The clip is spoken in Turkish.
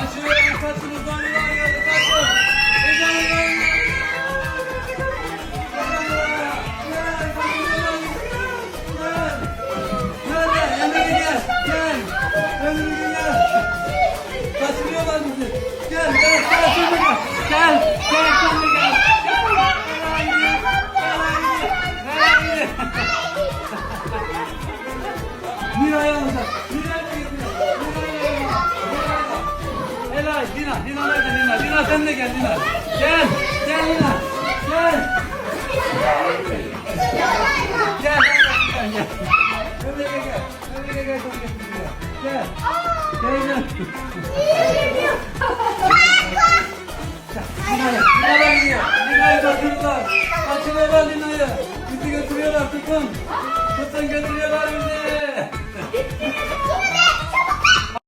Kaçın kaçın uzaylılar geldi kaçın. Gel. Kaçırıyorlar bizi. Gel. Gel. Gel. Şimdi gel. Gel. Gel. Şimdi gel. Mira'yı alacak. Helal. Dina. Dina nerede Dina? Dina sen de gel Dina. Gel. Gel Dina. Gel. Gel. Gel. Gel. Ömer'e gel. Ömer'e gel. Gel. Gel. Gel. Gel. Dina'ya. Dina'ya gidiyor. Dina'yı kaçırdılar. Kaçırıyorlar Dina'yı. Bizi götürüyorlar tutun. Tutun götürüyorlar bizi.